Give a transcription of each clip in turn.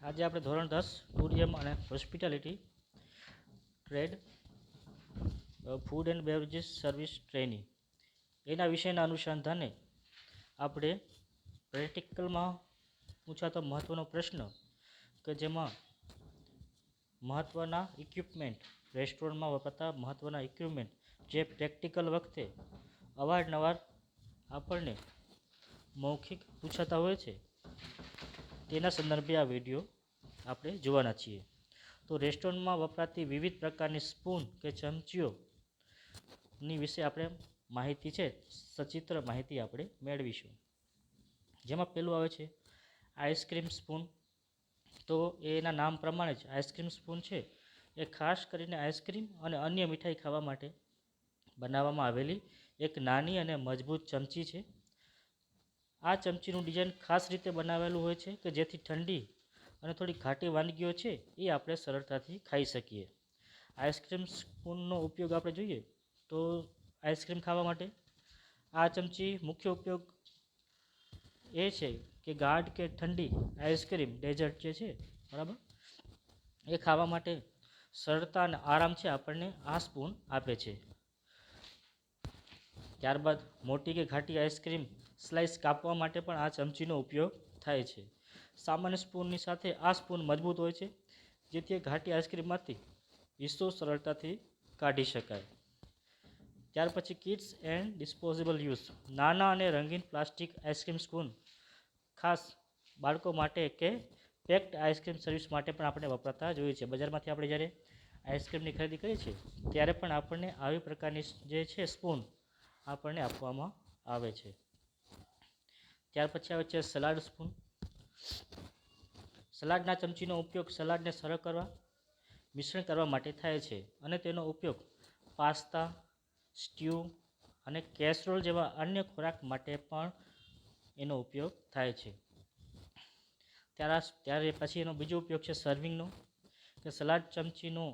આજે આપણે ધોરણ દસ ટુરિઝમ અને hospitality, trade food and beverages service training. એના વિષયના અનુસંધાને આપણે પ્રેક્ટિકલમાં પૂછાતો મહત્ત્વનો પ્રશ્ન કે જેમાં મહત્ત્વના ઇક્વિપમેન્ટ, રેસ્ટોરન્ટમાં વપરાતા મહત્ત્વના ઇક્વિપમેન્ટ જે પ્રેક્ટિકલ વખતે અવારનવાર આપણને મૌખિક પૂછાતા હોય છે. તેના સંદર્ભે આ વીડિયો આપણે જોવાના છીએ. તો રેસ્ટોરન્ટમાં વપરાતી વિવિધ પ્રકારની સ્પૂન કે ચમચીઓની વિશે આપણે માહિતી છે, સચિત્ર માહિતી આપણે મેળવીશું. જેમાં પહેલું આવે છે, આઈસ્ક્રીમ સ્પૂન. તો એના નામ પ્રમાણે જ આઈસ્ક્રીમ સ્પૂન છે, એ ખાસ કરીને આઈસ્ક્રીમ અને અન્ય મીઠાઈ ખાવા માટે બનાવવામાં આવેલી એક નાની અને મજબૂત ચમચી છે. આ ચમચીનું ડિઝાઇન ખાસ રીતે બનાવેલું હોય છે કે જેથી ઠંડી અને થોડી ઘાટી વાનગીઓ છે એ આપણે સરળતાથી ખાઈ શકીએ. આઈસ્ક્રીમ સ્પૂનનો ઉપયોગ આપણે જોઈએ તો આઈસ્ક્રીમ ખાવા માટે આ ચમચી મુખ્ય ઉપયોગ એ છે કે ગાઢ કે ઠંડી આઈસ્ક્રીમ ડેઝર્ટ જે છે, બરાબર? એ ખાવા માટે સરળતા અને આરામ છે આપણને આ સ્પૂન આપે છે. ત્યારબાદ મોટી કે ઘાટી આઈસ્ક્રીમ સ્લાઇસ કાપવા માટે પણ આ ચમચીનો ઉપયોગ થાય છે. સામાન્ય સ્પૂનની સાથે આ સ્પૂન મજબૂત હોય છે, જેથી એ ઘાટી આઈસ્ક્રીમમાંથી હિસ્સો સરળતાથી કાઢી શકાય. ત્યાર પછી કિડ્સ એન્ડ ડિસ્પોઝેબલ યુઝ. નાના અને રંગીન પ્લાસ્ટિક આઈસ્ક્રીમ સ્પૂન ખાસ બાળકો માટે કે પેક્ડ આઈસ્ક્રીમ સર્વિસ માટે પણ આપણે વપરાતા જોઈએ છે. બજારમાંથી આપણે જ્યારે આઈસ્ક્રીમની ખરીદી કરીએ છીએ, ત્યારે પણ આપણને આવી પ્રકારની જે છે સ્પૂન આપણને આપવામાં આવે છે. ત્યાર પછી આવે છે સલાડ સ્પૂન. સલાડના ચમચીનો ઉપયોગ સલાડને સરળ કરવા, મિશ્રણ કરવા માટે થાય છે અને તેનો ઉપયોગ પાસ્તા, સ્ટ્યુ અને કેસરોલ જેવા અન્ય ખોરાક માટે પણ એનો ઉપયોગ થાય છે. ત્યાર ત્યારે પછી એનો બીજો ઉપયોગ છે સર્વિંગનો કે સલાડ ચમચીનો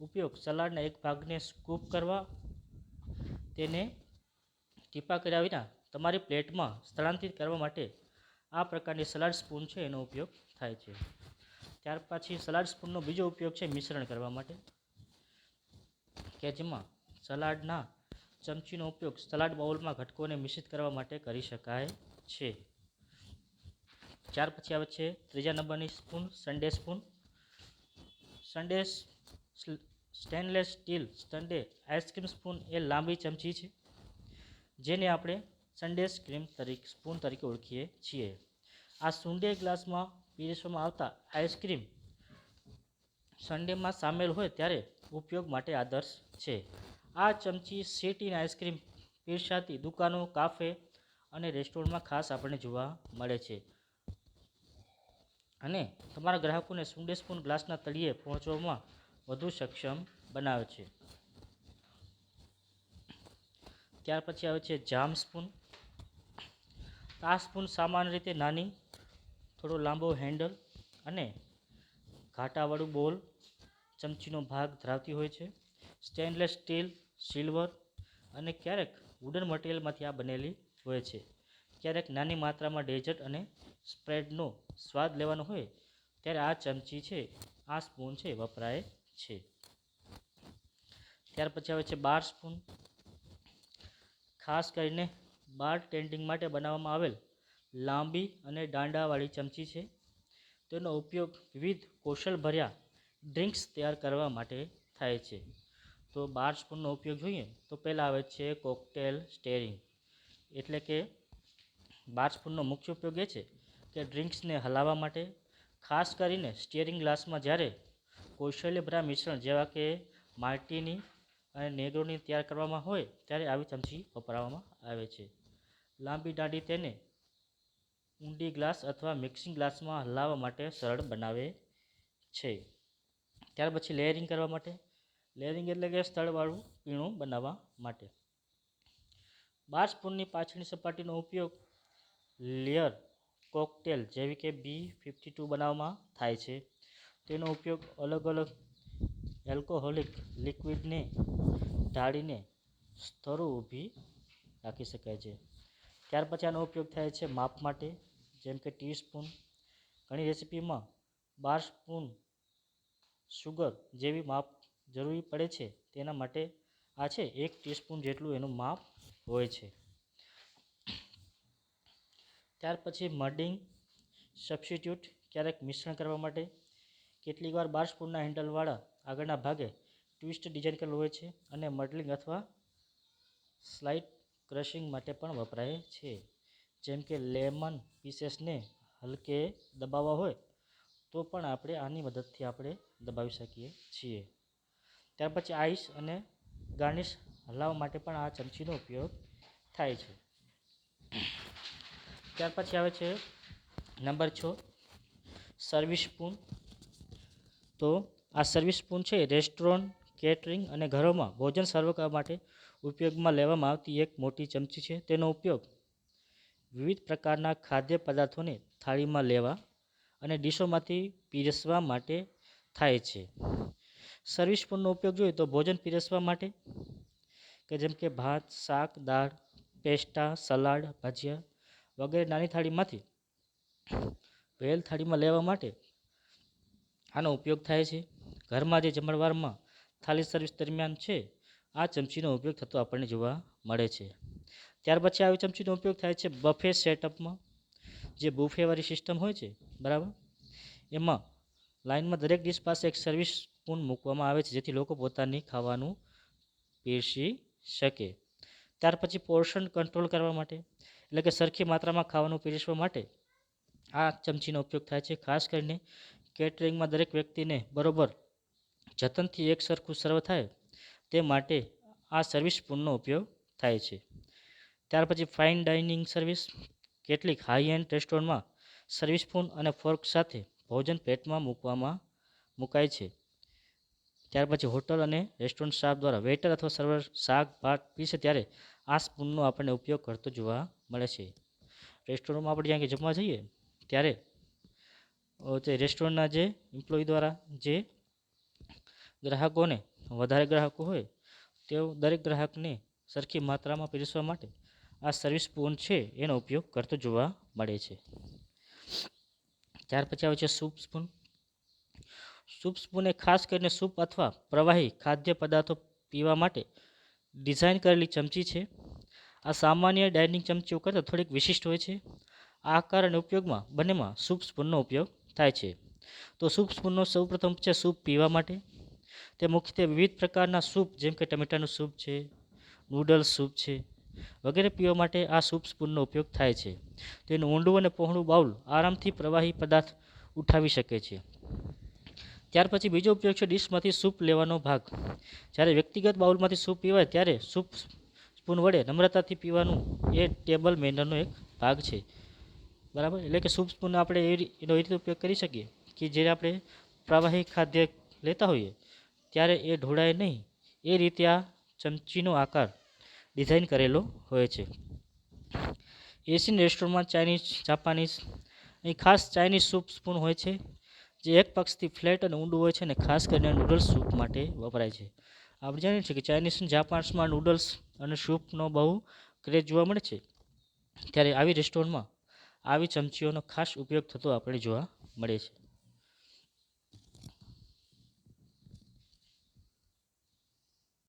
ઉપયોગ સલાડના એક ભાગને સ્કૂપ કરવા, તેને ટીપા કર્યા વિના તમારી પ્લેટમાં સ્થળાંતરિત કરવા માટે આ પ્રકારની સલાડ સ્પૂન છે, એનો ઉપયોગ થાય છે. ત્યાર પછી સલાડ સ્પૂનનો બીજો ઉપયોગ છે, મિશ્રણ કરવા માટે, કે જેમાં સલાડના ચમચીનો ઉપયોગ સલાડ બાઉલમાં ઘટકોને મિશ્રિત કરવા માટે કરી શકાય છે. ત્યાર પછી આવે છે ત્રીજા નંબરની spoon sundae spoon. Sundae stainless steel sundae ice cream spoon એ લાંબી ચમચી છે, જેને આપણે સન્ડેસ ક્રીમ તરીકે સ્પૂન તરીકે ઓળખીએ છીએ. આ સુંડે ગ્લાસમાં પીરસવામાં આવતા આઈસ્ક્રીમ સન્ડેમાં સામેલ હોય ત્યારે ઉપયોગ માટે આદર્શ છે. આ ચમચી સીટીન આઈસ્ક્રીમ પીરસાતી દુકાનો કાફે અને રેસ્ટોરન્ટમાં ખાસ આપણને જોવા મળે છે. અને તમારા ગ્રાહકોને સુંડે સ્પૂન ગ્લાસના તળિયે પહોંચવામાં વધુ સક્ષમ બનાવે છે. ત્યાર પછી આવે છે જામ સ્પૂન. આ સ્પૂન સામાન્ય રીતે નાની, થોડો લાંબો હેન્ડલ અને ઘાટાવાળું બોલ ચમચીનો ભાગ ધરાવતી હોય છે. સ્ટેનલેસ સ્ટીલ સિલ્વર અને ક્યારેક વુડન મટીરિયલમાંથી આ બનેલી હોય છે. ક્યારેક નાની માત્રામાં ડેઝર્ટ અને સ્પ્રેડનો સ્વાદ લેવાનો હોય ત્યારે આ ચમચી છે, આ સ્પૂન છે વપરાય છે. ત્યાર પછી આવે છે બાર સ્પૂન. ખાસ કરીને બાર ટેન્ડિંગ માટે બનાવવામાં આવેલ લાંબી અને દાંડાવાળી ચમચી છે. તેનો ઉપયોગ વિવિધ કૌશલભર્યા ડ્રિંક્સ તૈયાર કરવા માટે થાય છે. તો બાર સ્પૂનનો ઉપયોગ જોઈએ તો પહેલાં આવે છે કોકટેલ સ્ટેરિંગ. એટલે કે બાર સ્પૂનનો મુખ્ય ઉપયોગ એ છે કે ડ્રિંક્સને હલાવવા માટે. ખાસ કરીને સ્ટિયરિંગ ગ્લાસમાં જ્યારે કૌશલ્યભર્યા મિશ્રણ જેવા કે માર્ટીની અને નેગ્રોની તૈયાર કરવામાં હોય ત્યારે આવી ચમચી વપરાવામાં આવે છે. લાંબી દાંડી તેને ઊંડી ગ્લાસ અથવા મિક્સિંગ ગ્લાસમાં હલાવવા માટે સરળ બનાવે છે. ત્યાર પછી લેયરિંગ કરવા માટે, લેયરિંગ એટલે કે સ્થળવાળું પીણું બનાવવા માટે. બાર સ્પૂનની પાછળની સપાટીનો ઉપયોગ લેયર કોકટેલ જેવી કે બી ફિફ્ટી ટુ બનાવવામાં થાય છે. તેનો ઉપયોગ અલગ અલગ એલ્કોહોલિક લિક્વિડને ઢાળીને સ્તરો ઊભી રાખી શકાય છે. ત્યાર પછી આનો ઉપયોગ થાય છે માપ માટે, જેમ કે ટી સ્પૂન ઘણી રેસિપીમાં બાર સ્પૂન સુગર જેવી માપ જરૂરી પડે છે, તેના માટે આ છે એક ટીસ્પૂન જેટલું એનું માપ હોય છે. ત્યાર પછી મડિંગ સબસ્ટિટ્યૂટ, ક્યારેક મિશ્રણ કરવા માટે. કેટલીક વાર બાર સ્પૂનના હેન્ડલવાળા આગળના ભાગે ટ્વિસ્ટ ડિઝાઇન કરેલું હોય છે અને મડલિંગ અથવા સ્લાઇડ ક્રશિંગ માટે પણ વપરાય છે. જેમ કે લેમન પીસેસને હલકે દબાવવા હોય, તો પણ આપણે આની મદદથી આપણે દબાવી શકીએ છીએ. ત્યાર પછી આઈસ અને ગાર્નિશ હલાવવા માટે પણ આ ચમચીનો ઉપયોગ થાય છે. ત્યાર પછી આવે છે નંબર છ, સર્વિસ સ્પૂન. તો આ સર્વિસ સ્પૂન છે રેસ્ટોરન્ટ કેટરિંગ અને ઘરોમાં ભોજન સર્વ કરવા માટે ઉપયોગમાં લેવામાં આવતી એક મોટી ચમચી છે. તેનો ઉપયોગ વિવિધ પ્રકારના ખાદ્ય પદાર્થોને થાળીમાં લેવા અને ડીશોમાંથી પીરસવા માટે થાય છે. સર્વિસ સ્પૂનનો ઉપયોગ જોઈએ તો ભોજન પીરસવા માટે કે જેમ કે ભાત, શાક, દાળ, પેસ્ટા, સલાડ, ભજીયા વગેરે નાની થાળીમાંથી વહેલ થાળીમાં લેવા માટે આનો ઉપયોગ થાય છે. ઘરમાં જે જમણવારમાં થાળી સર્વિસ દરમિયાન છે, આ ચમચીનો ઉપયોગ થતો આપણને જોવા મળે છે. ત્યાર પછી આવી ચમચીનો ઉપયોગ થાય છે બફે સેટઅપમાં, જે બુફેવાળી સિસ્ટમ હોય છે, બરાબર? એમાં લાઇનમાં દરેક ડીશ પાસે એક સર્વિસ સ્પૂન મૂકવામાં આવે છે, જેથી લોકો પોતાની ખાવાનું પીરસી શકે. ત્યાર પછી પોર્શન કંટ્રોલ કરવા માટે, એટલે કે સરખી માત્રામાં ખાવાનું પીરસવા માટે, આ ચમચીનો ઉપયોગ થાય છે. ખાસ કરીને કેટરિંગમાં દરેક વ્યક્તિને બરોબર જતનથી એક સરખું સર્વ થાય, તે માટે આ સર્વિસ સ્પૂનનો ઉપયોગ થાય છે. ત્યાર પછી ફાઇન ડાઇનિંગ સર્વિસ કેટલીક હાઈ એન્ડ રેસ્ટોરન્ટમાં સર્વિસ સ્પૂન અને ફોર્ક સાથે ભોજન પ્લેટમાં મૂકવામાં મુકાય છે. ત્યાર પછી હોટલ અને રેસ્ટોરન્ટ સ્ટાફ દ્વારા વેઇટર અથવા સર્વર શાક, ભાત પીશે ત્યારે આ સ્પૂનનો આપણને ઉપયોગ કરતો જોવા મળે છે. રેસ્ટોરન્ટમાં આપણે જ્યાં જમવા જઈએ, ત્યારે તે રેસ્ટોરન્ટના જે એમ્પ્લોય દ્વારા જે ગ્રાહકોને વધારે ગ્રાહકો હોય, તેઓ દરેક ગ્રાહકને સરખી માત્રામાં પીરસવા માટે આ સર્વિસ સ્પૂન છે એનો ઉપયોગ કરતો જોવા મળે છે. ત્યાર પછી આવે છે સૂપ સ્પૂન સૂપ સ્પૂન એ ખાસ કરીને સૂપ અથવા પ્રવાહી ખાદ્ય પદાર્થો પીવા માટે ડિઝાઇન કરેલી ચમચી છે. આ સામાન્ય ડાઇનિંગ ચમચીઓ કરતાં થોડીક વિશિષ્ટ હોય છે. આ આકાર અને ઉપયોગમાં બંનેમાં સૂપ સ્પૂનનો ઉપયોગ થાય છે. તો સૂપ સ્પૂનનો સૌપ્રથમ છે સૂપ પીવા માટે. તે મુખ્યત્વે વિવિધ પ્રકારના સૂપ, જેમ કે ટમેટાનું સૂપ છે, નૂડલ્સ સૂપ છે, વગેરે પીવા માટે આ સૂપ સ્પૂનનો ઉપયોગ થાય છે. તેનું ઊંડું અને પહોળું બાઉલ આરામથી પ્રવાહી પદાર્થ ઉઠાવી શકે છે. ત્યાર પછી બીજો ઉપયોગ છે ડીશમાંથી સૂપ લેવાનો ભાગ. જ્યારે વ્યક્તિગત બાઉલમાંથી સૂપ પીવાય ત્યારે સૂપ સ્પૂન વડે નમ્રતાથી પીવાનું એ ટેબલ મેનરનો એક ભાગ છે. બરાબર? એટલે કે સૂપ સ્પૂન આપણે એનો એ રીતે ઉપયોગ કરી શકીએ કે જ્યારે આપણે પ્રવાહી ખાદ્ય લેતા હોઈએ. ત્યારે એ ઢોળાય નહીં. એ રીતે આ ચમચીનો આકાર ડિઝાઇન કરેલો હોય છે. એશિયન રેસ્ટોરન્ટમાં ચાઇનીઝ, જાપાનીઝ અહીં ખાસ ચાઇનીઝ સૂપ સ્પૂન હોય છે, જે એક પક્ષથી ફ્લેટ અને ઊંડું હોય છે અને ખાસ કરીને નૂડલ્સ સૂપ માટે વપરાય છે. આપણે જાણીએ છીએ કે ચાઇનીઝ અને જાપાન્સમાં નૂડલ્સ અને સૂપનો બહુ ક્રેઝ જોવા મળે છે. ત્યારે આવી રેસ્ટોરન્ટમાં આવી ચમચીઓનો ખાસ ઉપયોગ થતો આપણે જોવા મળે છે.